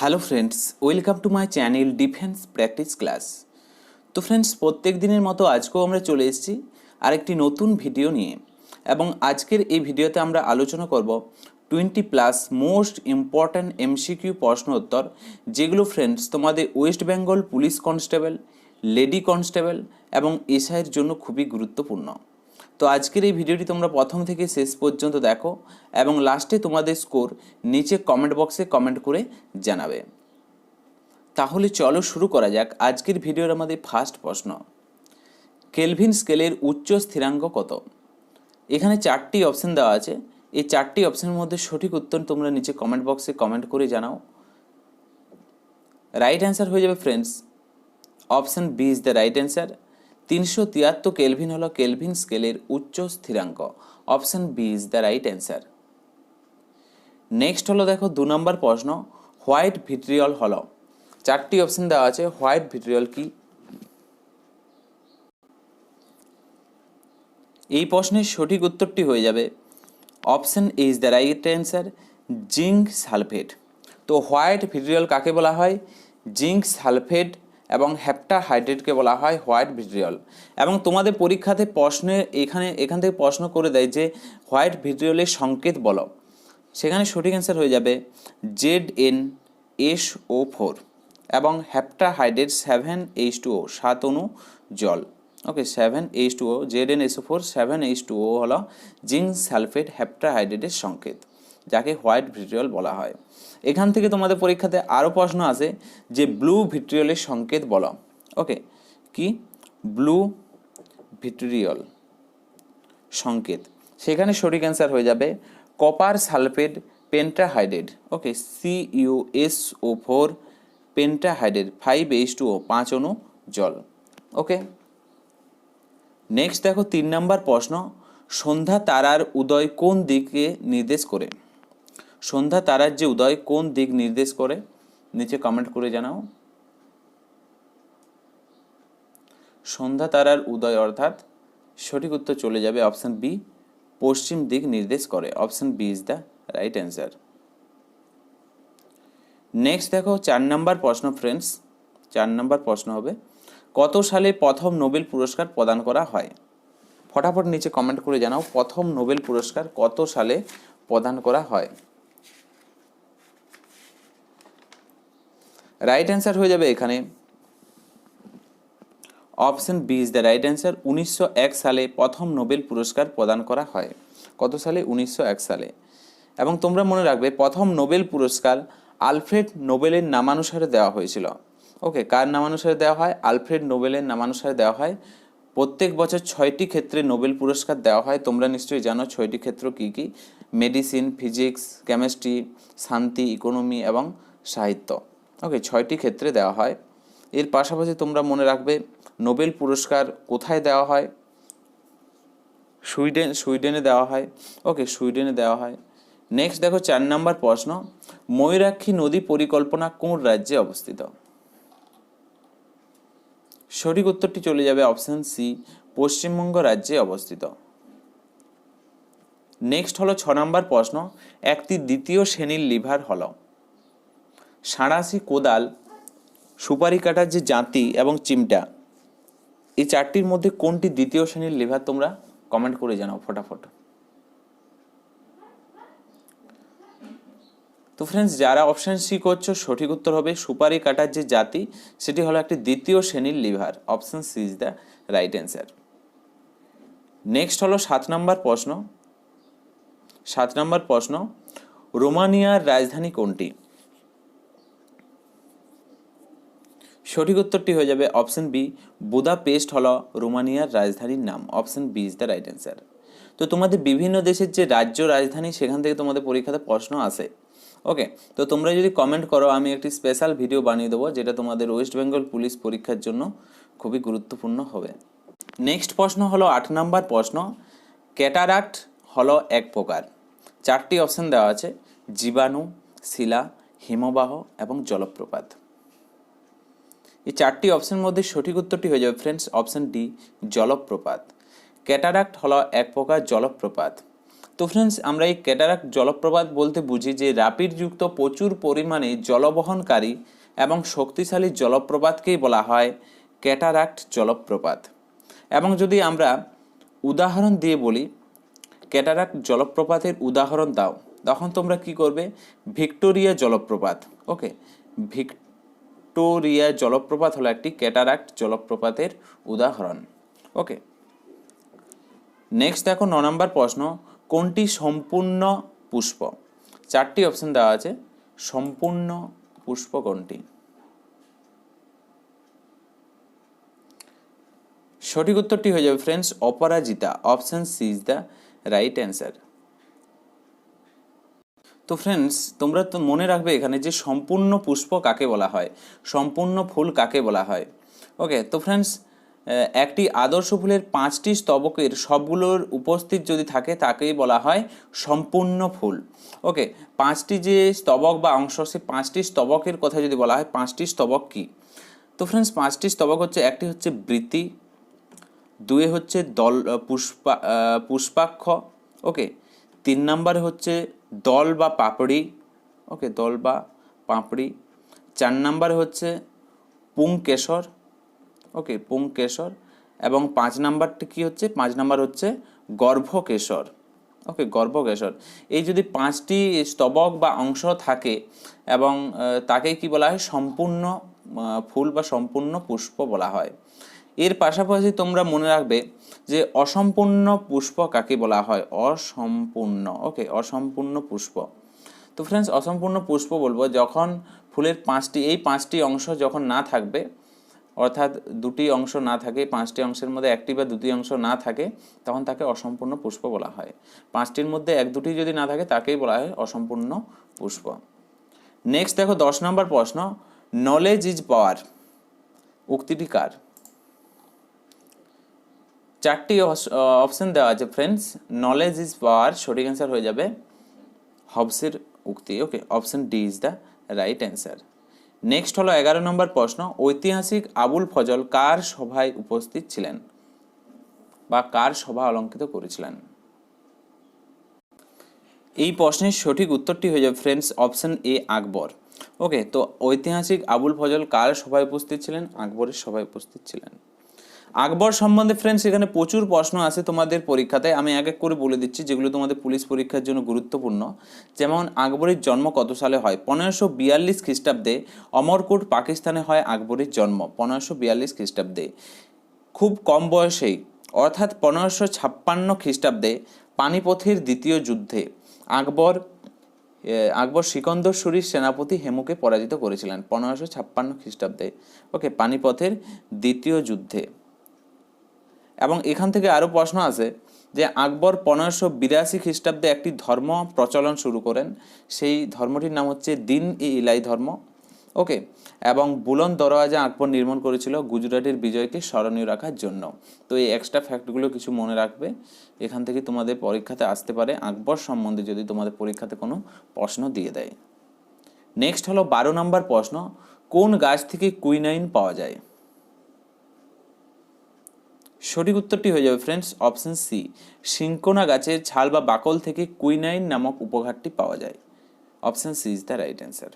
Hello friends welcome to my channel defence practice class তো friends প্রত্যেক দিনের মতো আজকেও আমরা চলে এসেছি আরেকটি নতুন ভিডিও নিয়ে। এবং আজকের এই ভিডিওতে আমরা আলোচনা করব twenty plus most important MCQ প্রশ্ন উত্তর, যেগুলো ফ্রেন্ডস তোমাদের West Bengal police constable lady constable এবং এসআইয়ের জন্য খুবই গুরুত্বপূর্ণ। তো আজকের এই ভিডিওটি তোমরা প্রথম থেকে শেষ পর্যন্ত দেখো এবং লাস্টে তোমাদের স্কোর নিচে কমেন্ট বক্সে কমেন্ট করে জানাবে। তাহলে চলো শুরু করা যাক আজকের ভিডিওর আমাদের ফার্স্ট প্রশ্ন। কেলভিন স্কেলের উচ্চ স্থিরাঙ্ক কত? এখানে চারটি অপশন দেওয়া আছে। এই চারটি অপশনের মধ্যে সঠিক উত্তর তোমরা নিচে কমেন্ট বক্সে কমেন্ট করে জানাও। রাইট অ্যান্সার হয়ে যাবে friends option B is the right answer তিনশো তিয়াত্তর কেলভিন হল কেলভিন স্কেলের উচ্চ স্থিরাঙ্ক। Option B is the right answer. Next হলো দেখো দু নম্বর প্রশ্ন, হোয়াইট ভিট্রিয়ল হলো। চারটি অপশন দেওয়া আছে, হোয়াইট ভিট্রিয়ল কি? এই প্রশ্নের সঠিক উত্তরটি হয়ে যাবে। Option is the right answer, zinc sulphate. তো হোয়াইট ভিট্রিয়ল কাকে বলা হয়? জিঙ্ক সালফেট এবং হ্যাপটা হাইড্রেটকে বলা হয় হোয়াইট ভিট্রিয়ল। এবং তোমাদের পরীক্ষাতে প্রশ্নে এখানে, এখান থেকে প্রশ্ন করে দেয় যে হোয়াইট ভিট্রিয়লের সংকেত বলো। সেখানে সঠিক অ্যান্সার হয়ে যাবে Z N S O four এবং heptahydrate seven H two O সাত অনু জল। Okay seven H two O Z N S O four seven H two O হলো জিঙ্ক সালফেট হ্যাপটা হাইড্রেটের সংকেত, যাকে হোয়াইট ভিট্রিয়ল বলা হয়। এখান থেকে তোমাদের পরীক্ষাতে আরও প্রশ্ন আসে যে ব্লু ভিট্রিয়লের সংকেত বলো। ওকে, কি? ব্লু ভিট্রিয়ল সংকেত। সেখানে সঠিক অ্যান্সার হয়ে যাবে copper sulphate pentahydrate. Okay C U S O four pentahydrate five H two O পাঁচ অণু জল। ওকে, নেক্সট দেখো তিন নম্বর প্রশ্ন, সন্ধ্যা তারার উদয় কোন দিকে নির্দেশ করে? সন্ধ্যা তারার যে উদয়, কোন দিক নির্দেশ করে? নিচে কমেন্ট করে জানাও। সন্ধ্যা তারার উদয় অর্থাৎ সঠিক উত্তর চলে যাবে অপশান বি পশ্চিম দিক নির্দেশ করে। Option B is the right answer next দেখো, চার নাম্বার প্রশ্ন ফ্রেন্ডস চার নাম্বার প্রশ্ন হবে, কত সালে প্রথম নোবেল পুরস্কার প্রদান করা হয়? ফটাফট নিচে কমেন্ট করে জানাও, প্রথম নোবেল পুরস্কার কত সালে প্রদান করা হয়? রাইট অ্যান্সার হয়ে যাবে এখানে। Option B is the right answer উনিশশো এক সালে প্রথম নোবেল পুরস্কার প্রদান করা হয়। কত সালে? উনিশশো এক সালে। এবং তোমরা মনে রাখবে, প্রথম নোবেল পুরস্কার আলফ্রেড নোবেলের নামানুসারে দেওয়া হয়েছিল। ওকে কার নামানুসারে দেওয়া হয়? আলফ্রেড নোবেলের নামানুসারে দেওয়া হয়। প্রত্যেক বছর ছয়টি ক্ষেত্রে নোবেল পুরস্কার দেওয়া হয়। তোমরা নিশ্চয়ই জানো ছয়টি ক্ষেত্র কী কী? মেডিসিন ফিজিক্স কেমিস্ট্রি শান্তি ইকোনমি এবং সাহিত্য। ওকে, ছয়টি ক্ষেত্রে দেওয়া হয়। এর পাশাপাশি তোমরা মনে রাখবে, নোবেল পুরস্কার কোথায় দেওয়া হয়? সুইডেন, সুইডেনে দেওয়া হয়। ওকে, সুইডেনে দেওয়া হয়। নেক্সট দেখো, চার নম্বর প্রশ্ন। ময়ূরাক্ষী নদী পরিকল্পনা কোন রাজ্যে অবস্থিত? সঠিক উত্তরটি চলে যাবে অপশন সি পশ্চিমবঙ্গ রাজ্যে অবস্থিত। নেক্সট হলো ছ নম্বর প্রশ্ন। একটি দ্বিতীয় শ্রেণির লিভার হলো। সাঁড়াশি কোদাল, সুপারি কাটার যে জাঁতি এবং চিমটা, এই চারটির মধ্যে কোনটি দ্বিতীয় শ্রেণির লিভার তোমরা কমেন্ট করে জানাও ফটাফট। তো ফ্রেন্ডস যারা অপশান সি করছ, সঠিক উত্তর হবে সুপারি কাটার যে জাতি, সেটি হলো একটি দ্বিতীয় শ্রেণির lever. Option C is the right answer next হলো সাত নম্বর প্রশ্ন। সাত নম্বর প্রশ্ন, রোমানিয়ার রাজধানী কোনটি? সঠিক উত্তরটি হয়ে যাবে অপশন বি, বুদাপেস্ট হল রোমানিয়ার রাজধানীর নাম। Option B is the right answer তো তোমাদের বিভিন্ন দেশের যে রাজ্য রাজধানী, সেখান থেকে তোমাদের পরীক্ষাতে প্রশ্ন আসে। ওকে তো তোমরা যদি কমেন্ট করো, আমি একটি স্পেশাল ভিডিও বানিয়ে দেবো, যেটা তোমাদের ওয়েস্ট বেঙ্গল পুলিশ পরীক্ষার জন্য খুবই গুরুত্বপূর্ণ হবে। নেক্সট প্রশ্ন হলো আট নাম্বার প্রশ্ন, ক্যাটারাক্ট হলো এক প্রকার। চারটি অপশন দেওয়া আছে, জীবাণু, শিলা, হিমবাহ এবং জলপ্রপাত। এই চারটি অপশনের মধ্যে সঠিক উত্তরটি হয়ে যাবে ফ্রেন্ডস অপশন ডি জলপ্রপাত। ক্যাটারাক্ট হলো এক প্রকার জলপ্রপাত। তো ফ্রেন্ডস আমরা এই ক্যাটারাক্ট জলপ্রপাত বলতে বুঝি যে রাপিডযুক্ত প্রচুর পরিমাণে জলবহনকারী এবং শক্তিশালী জলপ্রপাতকেই বলা হয় ক্যাটারাক্ট জলপ্রপাত। এবং যদি আমরা উদাহরণ দিয়ে বলি ক্যাটারাক্ট জলপ্রপাতের উদাহরণ দাও, তখন তোমরা কি করবে? ভিক্টোরিয়া জলপ্রপাত ওকে ভিক্টোরিয়া জলপ্রপাত হলো একটি ক্যাটারাক্ট জলপ্রপাতের উদাহরণ। ওকে। নেক্সট দেখো ন নম্বর প্রশ্ন, কোনটি সম্পূর্ণ পুষ্প? চারটি অপশন দেওয়া আছে, সম্পূর্ণ পুষ্প কোনটি? সঠিক উত্তরটি হয়ে যাবে friends Aparajita. Option C is the right answer তো ফ্রেন্ডস তোমরা তো মনে রাখবে এখানে যে সম্পূর্ণ পুষ্প কাকে বলা হয়? সম্পূর্ণ ফুল কাকে বলা হয়? ওকে তো ফ্রেন্ডস একটি আদর্শ ফুলের পাঁচটি স্তবকের সবগুলোর উপস্থিত যদি থাকে, তাকেই বলা হয় সম্পূর্ণ ফুল। ওকে পাঁচটি যে স্তবক বা অংশ সে পাঁচটি স্তবকের কথা যদি বলা হয়, পাঁচটি স্তবক কি? তো ফ্রেন্ডস পাঁচটি স্তবক হচ্ছে, একটি হচ্ছে বৃত্তি দুয়ে হচ্ছে দল পুষ্পা পুষ্পাক্ষ। ওকে তিন নম্বরে হচ্ছে দল বা পাপড়ি। ওকে, দল বা পাপড়ি। চার নম্বরে হচ্ছে পুংকেশর। ওকে, পুংকেশর। এবং পাঁচ নাম্বারটি কি হচ্ছে? পাঁচ নাম্বার হচ্ছে গর্ভকেশর। ওকে, গর্ভকেশর। এই যদি পাঁচটি স্তবক বা অংশ থাকে এবং তাকে কি বলা হয়? সম্পূর্ণ ফুল বা সম্পূর্ণ পুষ্প বলা হয়। এর পাশাপাশি তোমরা মনে রাখবে যে অসম্পূর্ণ পুষ্প কাকে বলা হয়? অসম্পূর্ণ। ওকে অসম্পূর্ণ পুষ্প। তো ফ্রেন্ডস অসম্পূর্ণ পুষ্প বলব, যখন ফুলের পাঁচটি এই পাঁচটি অংশ যখন না থাকবে, অর্থাৎ দুটি অংশ না থাকে, পাঁচটি অংশের মধ্যে একটি বা দুটি অংশ না থাকে, তখন তাকে অসম্পূর্ণ পুষ্প বলা হয়। পাঁচটির মধ্যে এক দুটি যদি না থাকে, তাকেই বলা হয় অসম্পূর্ণ পুষ্প। নেক্সট দেখো, দশ নম্বর প্রশ্ন নলেজ ইজ পাওয়ার উক্তিটি কার? চারটি অপশন দেওয়া আছে ফ্রেন্ডস নলেজ ইজ পাওয়ার সঠিক অ্যান্সার হয়ে যাবে হবসের উক্তি। Okay option D is the right answer next হলো এগারো নম্বর প্রশ্ন। ঐতিহাসিক আবুল ফজল কার সভায় উপস্থিত ছিলেন? বা কার সভা অলঙ্কিত করেছিলেন? এই প্রশ্নের সঠিক উত্তরটি হয়ে যাবে ফ্রেন্ডস অপশন এ আকবর। ওকে তো ঐতিহাসিক আবুল ফজল কার সভায় উপস্থিত ছিলেন? আকবরের সভায় উপস্থিত ছিলেন। আকবর সম্বন্ধে ফ্রেন্ডস এখানে প্রচুর প্রশ্ন আছে তোমাদের পরীক্ষাতে। আমি এক এক করে বলে দিচ্ছি, যেগুলো তোমাদের পুলিশ পরীক্ষার জন্য গুরুত্বপূর্ণ। যেমন, আকবরের জন্ম কত সালে হয়? পনেরোশো বিয়াল্লিশ খ্রিস্টাব্দে অমরকোট, পাকিস্তানে হয় আকবরের জন্ম, পনেরোশো বিয়াল্লিশ খ্রিস্টাব্দে। খুব কম বয়সেই, অর্থাৎ পনেরোশো ছাপ্পান্ন খ্রিস্টাব্দে পানিপথের দ্বিতীয় যুদ্ধে আকবর আকবর সিকন্দর সুরির সেনাপতি হেমুকে পরাজিত করেছিলেন, পনেরোশো ছাপ্পান্ন খ্রিস্টাব্দে। ওকে, পানিপথের দ্বিতীয় যুদ্ধে। এবং এখান থেকে আরও প্রশ্ন আছে যে আকবর পনেরোশো বিরাশি খ্রিস্টাব্দে একটি ধর্ম প্রচলন শুরু করেন। সেই ধর্মটির নাম হচ্ছে দিন ই ইলাই ধর্ম। ওকে, এবং বুলন দরওয়াজা আকবর নির্মাণ করেছিল গুজরাটের বিজয়কে স্মরণীয় রাখার জন্য। তো এই এক্সট্রা ফ্যাক্টগুলো কিছু মনে রাখবে। এখান থেকে তোমাদের পরীক্ষাতে আসতে পারে। আকবর সম্বন্ধে যদি তোমাদের পরীক্ষাতে কোনো প্রশ্ন দিয়ে দেয়। নেক্সট হলো বারো নম্বর প্রশ্ন, কোন গাছ থেকে কুইনাইন পাওয়া যায়? সঠিক উত্তরটি হয়ে যাবে ফ্রেন্ডস অপশন সি সিঙ্কোনা গাছের ছাল বা বাকল থেকে কুইনাইন নামক উপঘাতটি পাওয়া যায়। Option C is the right answer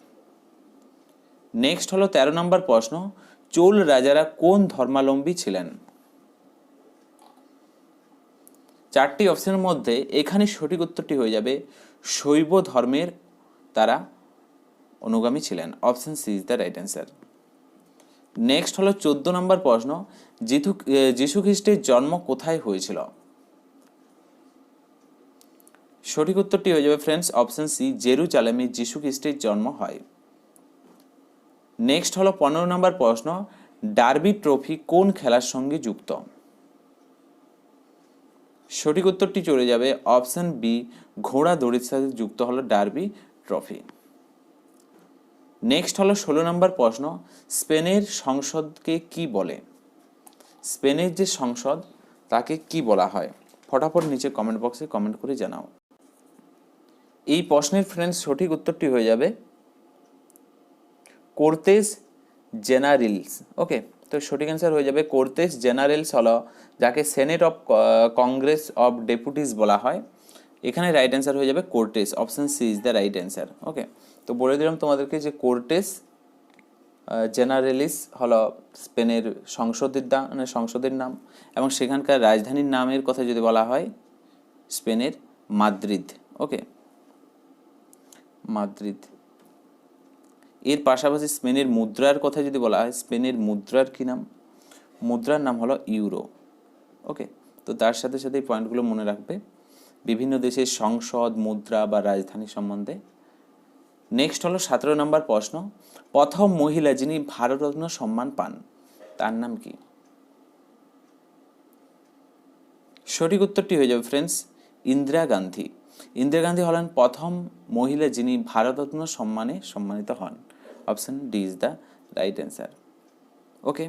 next হলো তেরো নম্বর প্রশ্ন, চোল রাজারা কোন ধর্মালম্বী ছিলেন? চারটি অপশনের মধ্যে এখানে সঠিক উত্তরটি হয়ে যাবে, শৈব ধর্মের তারা অনুগামী ছিলেন। Option C is the right answer next হলো চোদ্দ নম্বর প্রশ্ন। যিথু যীশু খ্রিস্টের জন্ম কোথায় হয়েছিল? সঠিক উত্তরটি হয়ে যাবে ফ্রেন্ডস অপশন সি জেরুজালেমে যীশু খ্রিস্টের জন্ম হয়। নেক্সট হলো পনেরো নম্বর প্রশ্ন, ডার্বি ট্রফি কোন খেলার সঙ্গে যুক্ত? সঠিক উত্তরটি চলে যাবে অপশন বি ঘোড়া দড়ির সাথে যুক্ত হলো ডার্বি ট্রফি। নেক্সট হলো ষোলো নম্বর প্রশ্ন, স্পেনের সংসদকে কি বলে? স্পেনের যে সংসদ, তাকে কি বলা হয়? ফটাফট নিচে কমেন্ট বক্সে কমেন্ট করে জানাও। এই প্রশ্নের ফ্রেন্ডস সঠিক উত্তরটি হয়ে যাবে কোর্তেস জেনারেলস ওকে তো সঠিক অ্যান্সার হয়ে যাবে কোর্তেস জেনারেলস হলো, যাকে senate of congress of deputies বলা হয়। এখানে রাইট অ্যান্সার হয়ে যাবে Cortes option C is the right answer okay তো বলে দিলাম তোমাদেরকে যে কোর্টেস জেনারেলিস হলো স্পেনের সংসদের মানে সংসদের নাম এবং সেখানকার রাজধানীর নামের কথা যদি বলা হয়, স্পেনের মাদ্রিদ, ওকে? মাদ্রিদ। এর পাশাপাশি স্পেনের মুদ্রার কথা যদি বলা হয়, স্পেনের মুদ্রার কী নাম? মুদ্রার নাম হলো ইউরো, ওকে? তো তার সাথে সাথে এই পয়েন্টগুলো মনে রাখবে। বিভিন্ন দেশের সংসদ, মুদ্রা বা রাজধানী সম্বন্ধে নেক্সট হলো সতেরো নম্বর প্রশ্ন। প্রথম মহিলা যিনি ভারতরত্ন সম্মান পান, তার নাম কি? সঠিক উত্তরটি হয়ে যাবে ফ্রেন্ডস ইন্দিরা গান্ধী। ইন্দিরা গান্ধী হলেন প্রথম মহিলা যিনি ভারতরত্ন সম্মানে সম্মানিত হন। Option D is the right answer okay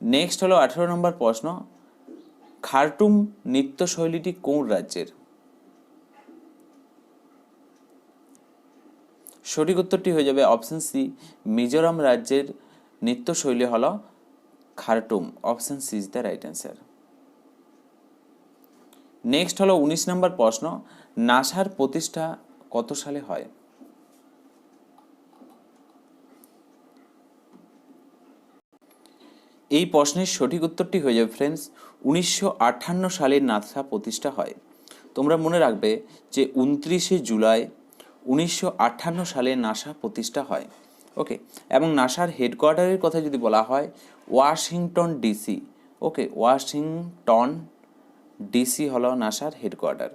next হলো আঠেরো নম্বর প্রশ্ন খার্টুম নৃত্যশৈলীটি কোন রাজ্যের? সঠিক উত্তরটি হয়ে যাবে অপশন সি মিজোরাম রাজ্যের নৃত্যশৈলী হল Khartoum. Option C is the right answer next হলো উনিশ নম্বর প্রশ্ন, নাসার প্রতিষ্ঠা কত সালে হয়? এই প্রশ্নের সঠিক উত্তরটি হয়ে যাবে ফ্রেন্ডস উনিশশো আটান্ন সালে নাসা প্রতিষ্ঠা হয়। তোমরা মনে রাখবে যে উনত্রিশে জুলাই উনিশশো আটান্ন সালে নাসা প্রতিষ্ঠা হয়। ওকে, এবং নাসার হেডকোয়ার্টারের কথা যদি বলা হয়, Washington DC. Okay, Washington DC হলো নাসার হেডকোয়ার্টার।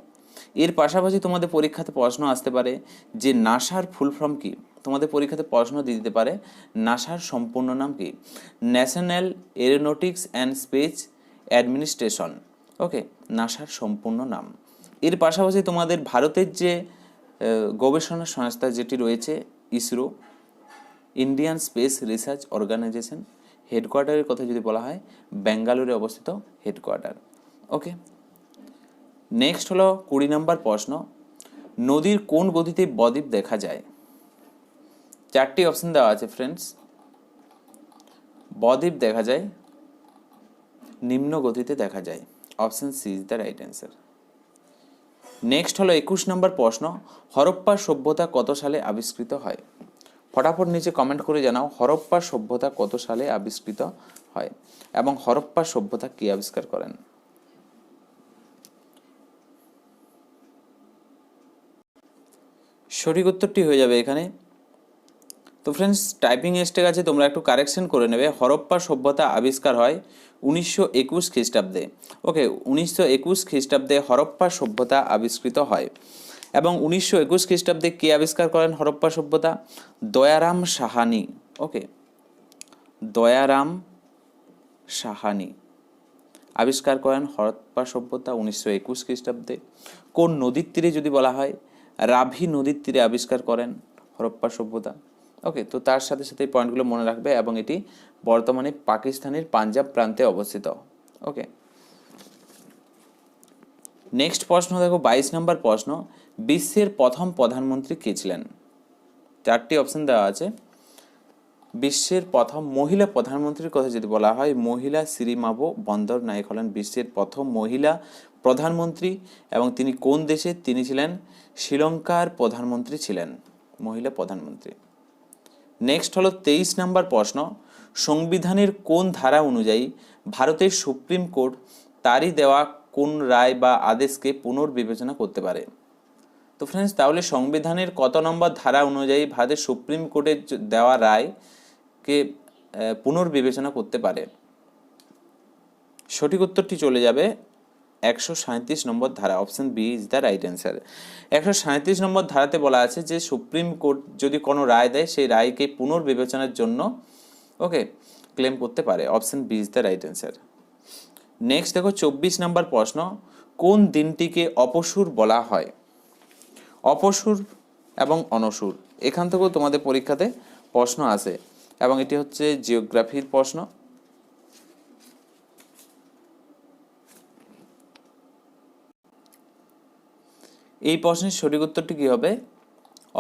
এর পাশাপাশি তোমাদের পরীক্ষাতে প্রশ্ন আসতে পারে যে নাসার ফুল ফর্ম কি? তোমাদের পরীক্ষাতে প্রশ্ন দিয়ে দিতে পারে নাসার সম্পূর্ণ নাম কি? National Aeronautics and Space Administration. Okay, নাসার সম্পূর্ণ নাম। এর পাশাপাশি তোমাদের ভারতের যে গবেষণা সংস্থা যেটি রয়েছে, ISRO Indian Space Research Organisation হেডকোয়ার্টারের কথা যদি বলা হয়, ব্যাঙ্গালোরে অবস্থিত হেডকোয়ার্টার ওকে নেক্সট হলো কুড়ি নম্বর প্রশ্ন, নদীর কোন গতিতে বদ্বীপ দেখা যায়? চারটি অপশন দেওয়া আছে ফ্রেন্ডস বদ্বীপ দেখা যায়, নিম্ন গতিতে দেখা যায়। Option C is the right answer next হলো একুশ নম্বর প্রশ্ন, হরপ্পা সভ্যতা কত সালে আবিষ্কৃত হয়? ফটাফট নিচে কমেন্ট করে জানাও, হরপ্পা সভ্যতা কত সালে আবিষ্কৃত হয় এবং হরপ্পা সভ্যতা কে আবিষ্কার করেন? সঠিক উত্তরটি হয়ে যাবে এখানে। তো ফ্রেন্ডস টাইপিং মিস্টেক আছে, তোমরা একটু কারেকশন করে নেবে। হরপ্পা সভ্যতা আবিষ্কার হয় উনিশশো একুশ খ্রিস্টাব্দে। ওকে উনিশশো একুশ খ্রিস্টাব্দে হরপ্পা সভ্যতা আবিষ্কৃত হয়। এবং উনিশশো একুশ খ্রিস্টাব্দে কে আবিষ্কার করেন হরপ্পা সভ্যতা? দয়ারাম সাহানি। ওকে দয়ারাম সাহানি আবিষ্কার করেন হরপ্পা সভ্যতা উনিশশো একুশ খ্রিস্টাব্দে। কোন নদীর তীরে যদি বলা হয়, রাভি নদীর তীরে আবিষ্কার করেন হরপ্পা সভ্যতা? ওকে তো তার সাথে সাথে এই পয়েন্টগুলো মনে রাখবে এবং এটি বর্তমানে পাকিস্তানের পাঞ্জাব প্রান্তে অবস্থিত। ওকে নেক্সট প্রশ্ন, দেখো, বাইশ নম্বর প্রশ্ন, বিশ্বের প্রথম প্রধানমন্ত্রী কে ছিলেন? চারটি অপশন দেওয়া আছে। বিশ্বের প্রথম মহিলা প্রধানমন্ত্রীর কথা যদি বলা হয়, মহিলা শ্রীমাবো বন্দর নায়ক হলেন বিশ্বের প্রথম মহিলা প্রধানমন্ত্রী এবং তিনি কোন দেশে? তিনি ছিলেন শ্রীলঙ্কার প্রধানমন্ত্রী ছিলেন, মহিলা প্রধানমন্ত্রী। নেক্সট হলো তেইশ নম্বর প্রশ্ন। সংবিধানের কোন ধারা অনুযায়ী ভারতের সুপ্রিম কোর্ট তারই দেওয়া কোন রায় বা আদেশকে পুনর্বিবেচনা করতে পারে? তো ফ্রেন্ডস তাহলে সংবিধানের কত নম্বর ধারা অনুযায়ী ভারতের সুপ্রিম কোর্টের দেওয়া রায়কে পুনর্বিবেচনা করতে পারে? সঠিক উত্তরটি চলে যাবে একশো সাঁত্রিশ নম্বর ধারা option B is the right answer একশো সাঁত্রিশ নম্বর ধারাতে বলা আছে যে, সুপ্রিম কোর্ট যদি কোনো রায় দেয়, সেই রায়কে পুনর্বিবেচনার জন্য ওকে ক্লেম করতে পারে। Option B is the right answer next দেখো, চব্বিশ নম্বর প্রশ্ন, কোন দিনটিকে অপসুর বলা হয়? অপসুর এবং অনসুর। এখান থেকেও তোমাদের পরীক্ষাতে প্রশ্ন আসে এবং এটি হচ্ছে জিওগ্রাফির প্রশ্ন। এই প্রশ্নের সঠিক উত্তরটি কী হবে?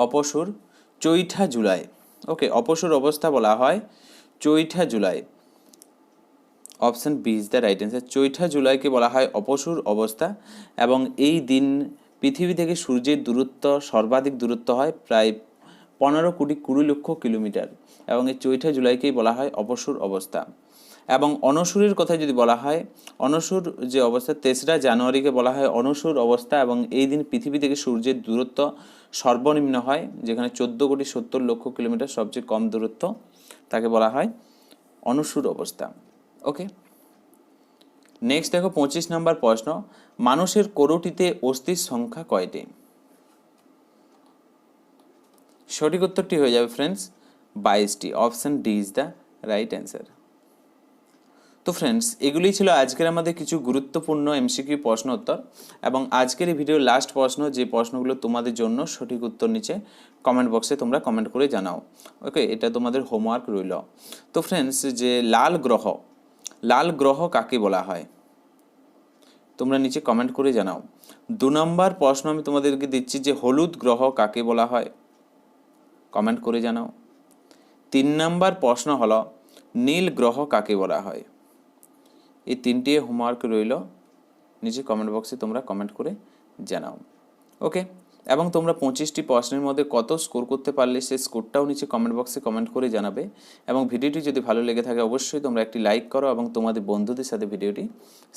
অপসুর চৈঠা জুলাই। ওকে, অপসুর অবস্থা বলা হয় চৈঠা July. Option B is the right answer. চৈঠা জুলাইকে বলা হয় অপসুর অবস্থা এবং এই দিন পৃথিবী থেকে সূর্যের দূরত্ব সর্বাধিক দূরত্ব হয় প্রায় পনেরো কোটি কুড়ি লক্ষ কিলোমিটার এবং এই চৈঠা জুলাইকেই বলা হয় অপসুর অবস্থা। এবং অনসুরের কথা যদি বলা হয়, অনসুর যে অবস্থা, তেসরা জানুয়ারিকে বলা হয় অনসুর অবস্থা এবং এই দিন পৃথিবী থেকে সূর্যের দূরত্ব সর্বনিম্ন হয়, যেখানে চোদ্দ কোটি সত্তর লক্ষ কিলোমিটার সবচেয়ে কম দূরত্ব তাকে বলা হয় অনসুর অবস্থা। ওকে? নেক্সট দেখো, পঁচিশ নম্বর প্রশ্ন, মানুষের কোরটিতে অস্থির সংখ্যা কয়টি? সঠিক উত্তরটি হয়ে যাবে ফ্রেন্ডস বাইশটি। Option D is the right answer তো ফ্রেন্ডস এগুলি ছিল আজকের আমাদের কিছু গুরুত্বপূর্ণ এমসিকিউ প্রশ্ন উত্তর এবং আজকের এই ভিডিওর লাস্ট প্রশ্ন, যে প্রশ্নগুলো তোমাদের জন্য সঠিক উত্তর নিচে কমেন্ট বক্সে তোমরা কমেন্ট করে জানাও। ওকে এটা তোমাদের হোমওয়ার্ক রইল। তো ফ্রেন্ডস যে লাল গ্রহ লাল গ্রহ কাকে বলা হয়? তোমরা নিচে কমেন্ট করে জানাও। দু নম্বর প্রশ্ন আমি তোমাদেরকে দিচ্ছি, যে হলুদ গ্রহ কাকে বলা হয়? কমেন্ট করে জানাও। তিন নম্বর প্রশ্ন হলো, নীল গ্রহ কাকে বলা হয়? এই তিনটি হোমওয়ার্ক রইল। নিচে কমেন্ট বক্সে তোমরা কমেন্ট করে জানাও। ওকে এবং তোমরা পঁচিশটি প্রশ্নের মধ্যে কত স্কোর করতে পারলে সেই স্কোরটাও নিচে কমেন্ট বক্সে কমেন্ট করে জানাবে। এবং ভিডিওটি যদি ভালো লেগে থাকে অবশ্যই তোমরা একটি লাইক করো এবং তোমাদের বন্ধুদের সাথে ভিডিওটি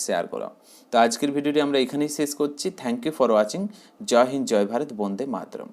শেয়ার করো। তো আজকের ভিডিওটি আমরা এখানেই শেষ করছি। থ্যাংক ইউ ফর ওয়াচিং জয় হিন্দ, জয় ভারত, বন্দে মাতরম।